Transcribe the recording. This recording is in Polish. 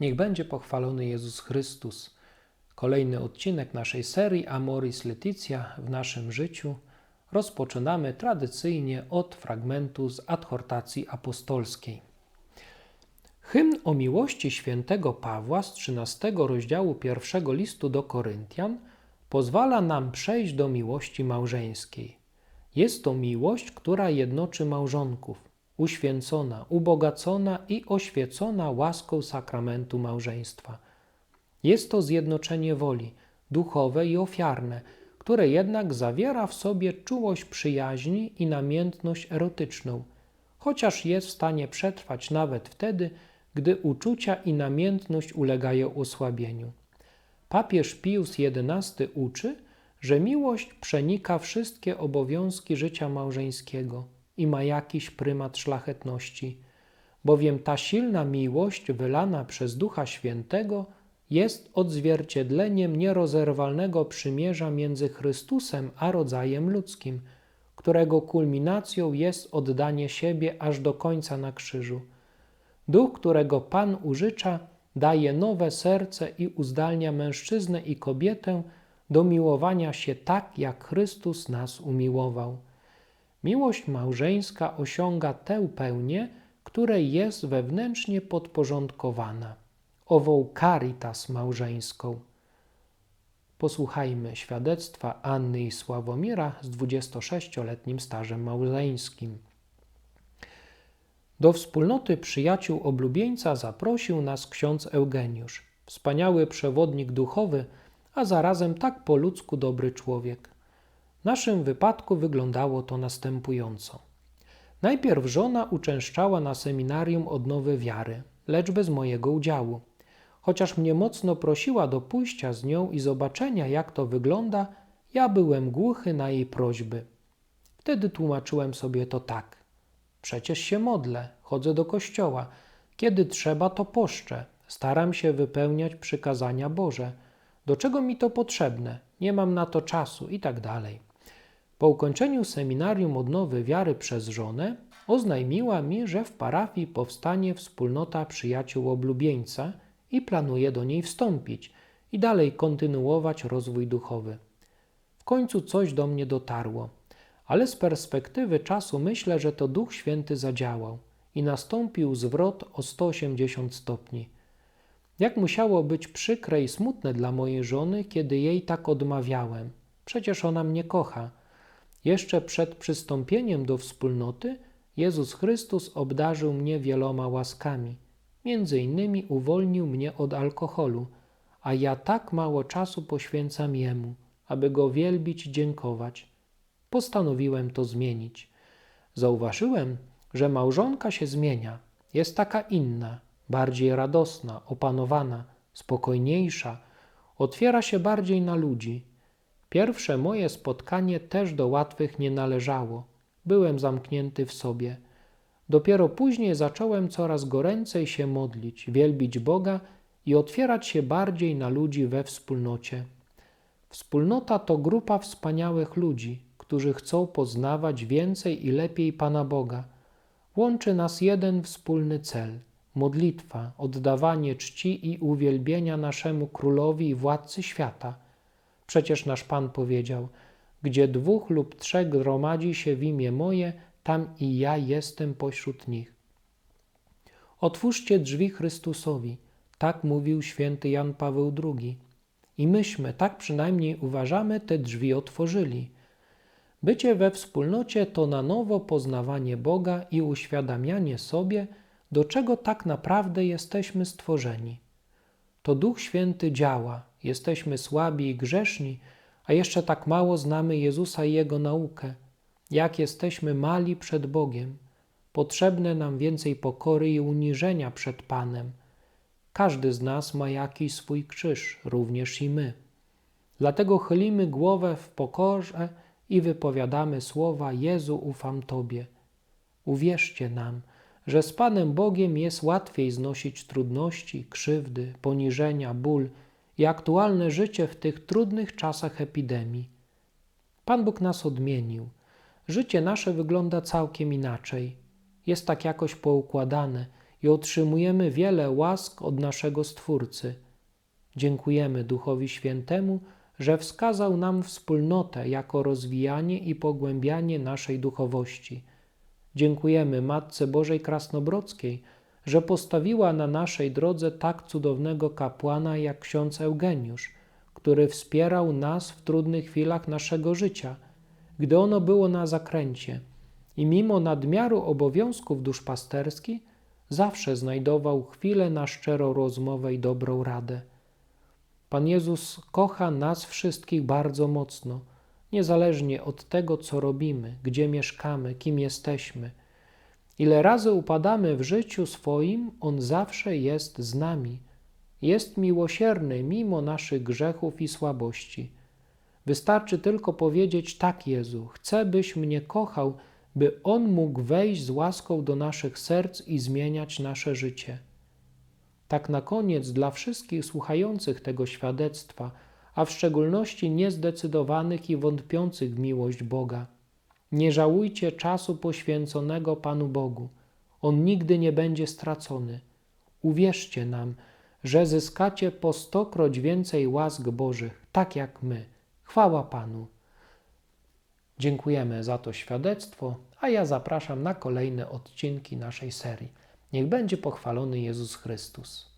Niech będzie pochwalony Jezus Chrystus. Kolejny odcinek naszej serii Amoris Leticia w naszym życiu rozpoczynamy tradycyjnie od fragmentu z adhortacji apostolskiej. Hymn o miłości świętego Pawła z 13 rozdziału pierwszego listu do Koryntian pozwala nam przejść do miłości małżeńskiej. Jest to miłość, która jednoczy małżonków uświęcona, ubogacona i oświecona łaską sakramentu małżeństwa. Jest to zjednoczenie woli, duchowe i ofiarne, które jednak zawiera w sobie czułość przyjaźni i namiętność erotyczną, chociaż jest w stanie przetrwać nawet wtedy, gdy uczucia i namiętność ulegają osłabieniu. Papież Pius XI uczy, że miłość przenika wszystkie obowiązki życia małżeńskiego i ma jakiś prymat szlachetności, bowiem ta silna miłość wylana przez Ducha Świętego jest odzwierciedleniem nierozerwalnego przymierza między Chrystusem a rodzajem ludzkim, którego kulminacją jest oddanie siebie aż do końca na krzyżu. Duch, którego Pan użycza, daje nowe serce i uzdalnia mężczyznę i kobietę do miłowania się tak, jak Chrystus nas umiłował. Miłość małżeńska osiąga tę pełnię, której jest wewnętrznie podporządkowana, ową caritas małżeńską. Posłuchajmy świadectwa Anny i Sławomira z 26-letnim stażem małżeńskim. Do wspólnoty przyjaciół oblubieńca zaprosił nas ksiądz Eugeniusz, wspaniały przewodnik duchowy, a zarazem tak po ludzku dobry człowiek. W naszym wypadku wyglądało to następująco. Najpierw żona uczęszczała na seminarium odnowy wiary, lecz bez mojego udziału. Chociaż mnie mocno prosiła do pójścia z nią i zobaczenia, jak to wygląda, ja byłem głuchy na jej prośby. Wtedy tłumaczyłem sobie to tak. Przecież się modlę, chodzę do kościoła. Kiedy trzeba, to poszczę. Staram się wypełniać przykazania Boże. Do czego mi to potrzebne? Nie mam na to czasu i tak dalej. Po ukończeniu seminarium odnowy wiary przez żonę, oznajmiła mi, że w parafii powstanie wspólnota przyjaciół oblubieńca i planuje do niej wstąpić i dalej kontynuować rozwój duchowy. W końcu coś do mnie dotarło, ale z perspektywy czasu myślę, że to Duch Święty zadziałał i nastąpił zwrot o 180 stopni. Jak musiało być przykre i smutne dla mojej żony, kiedy jej tak odmawiałem. Przecież ona mnie kocha jeszcze przed przystąpieniem do wspólnoty Jezus Chrystus obdarzył mnie wieloma łaskami. Między innymi uwolnił mnie od alkoholu, a ja tak mało czasu poświęcam Jemu, aby Go wielbić i dziękować. Postanowiłem to zmienić. Zauważyłem, że małżonka się zmienia, jest taka inna, bardziej radosna, opanowana, spokojniejsza, otwiera się bardziej na ludzi, Pierwsze moje spotkanie też do łatwych nie należało. Byłem zamknięty w sobie. Dopiero później zacząłem coraz goręcej się modlić, wielbić Boga i otwierać się bardziej na ludzi we wspólnocie. Wspólnota to grupa wspaniałych ludzi, którzy chcą poznawać więcej i lepiej Pana Boga. Łączy nas jeden wspólny cel modlitwa, oddawanie czci i uwielbienia naszemu królowi i władcy świata – Przecież nasz Pan powiedział: Gdzie dwóch lub trzech gromadzi się w imię moje, tam i ja jestem pośród nich. Otwórzcie drzwi Chrystusowi, tak mówił święty Jan Paweł II. I myśmy, tak przynajmniej uważamy, te drzwi otworzyli. Bycie we wspólnocie to na nowo poznawanie Boga i uświadamianie sobie, do czego tak naprawdę jesteśmy stworzeni. To Duch Święty działa, jesteśmy słabi i grzeszni, a jeszcze tak mało znamy Jezusa i Jego naukę, jak jesteśmy mali przed Bogiem. Potrzebne nam więcej pokory i uniżenia przed Panem. Każdy z nas ma jakiś swój krzyż, również i my. Dlatego chylimy głowę w pokorze i wypowiadamy słowa: Jezu, ufam Tobie. Uwierzcie nam, że z Panem Bogiem jest łatwiej znosić trudności, krzywdy, poniżenia, ból i aktualne życie w tych trudnych czasach epidemii. Pan Bóg nas odmienił. Życie nasze wygląda całkiem inaczej. Jest tak jakoś poukładane i otrzymujemy wiele łask od naszego Stwórcy. Dziękujemy Duchowi Świętemu, że wskazał nam wspólnotę jako rozwijanie i pogłębianie naszej duchowości. Dziękujemy Matce Bożej Krasnobrodzkiej, że postawiła na naszej drodze tak cudownego kapłana jak ksiądz Eugeniusz, który wspierał nas w trudnych chwilach naszego życia, gdy ono było na zakręcie i mimo nadmiaru obowiązków duszpasterskich zawsze znajdował chwilę na szczerą rozmowę i dobrą radę. Pan Jezus kocha nas wszystkich bardzo mocno, niezależnie od tego, co robimy, gdzie mieszkamy, kim jesteśmy. Ile razy upadamy w życiu swoim, On zawsze jest z nami. Jest miłosierny mimo naszych grzechów i słabości. Wystarczy tylko powiedzieć: Tak, Jezu, chcę, byś mnie kochał, by On mógł wejść z łaską do naszych serc i zmieniać nasze życie. Tak na koniec dla wszystkich słuchających tego świadectwa, a w szczególności niezdecydowanych i wątpiących w miłość Boga. Nie żałujcie czasu poświęconego Panu Bogu. On nigdy nie będzie stracony. Uwierzcie nam, że zyskacie po stokroć więcej łask Bożych, tak jak my. Chwała Panu. Dziękujemy za to świadectwo, a ja zapraszam na kolejne odcinki naszej serii. Niech będzie pochwalony Jezus Chrystus.